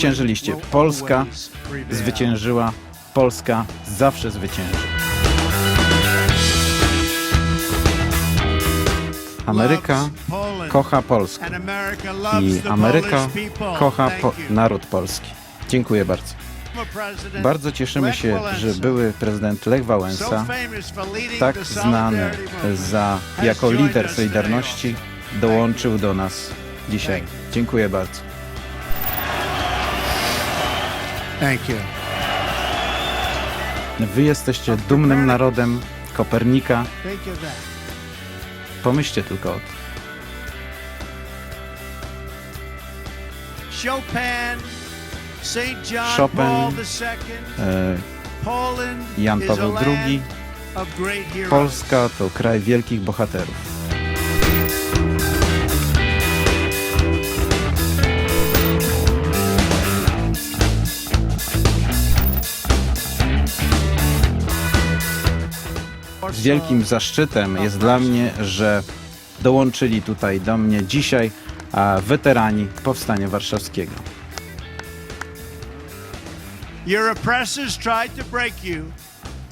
Zwyciężyliście. Polska zwyciężyła. Polska zawsze zwycięży. Ameryka kocha Polskę i Ameryka kocha po naród polski. Dziękuję bardzo. Bardzo cieszymy się, że były prezydent Lech Wałęsa, tak znany za, jako lider Solidarności, dołączył do nas dzisiaj. Dziękuję bardzo. Thank you. Wy jesteście dumnym narodem Kopernika. Pomyślcie tylko o tym. Chopin, St. John Chopin, Paul II, E, Jan Paweł II. Polska to kraj wielkich bohaterów. Wielkim zaszczytem jest dla mnie, że dołączyli tutaj do mnie dzisiaj a, weterani Powstania Warszawskiego. Your oppressors tried to break you,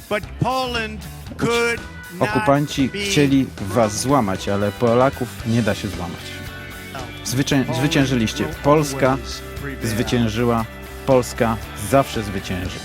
but Poland could not Okupanci be chcieli was złamać, ale Polaków nie da się złamać. Zwycię zwyciężyliście. Polska zwyciężyła. Polska zawsze zwycięży.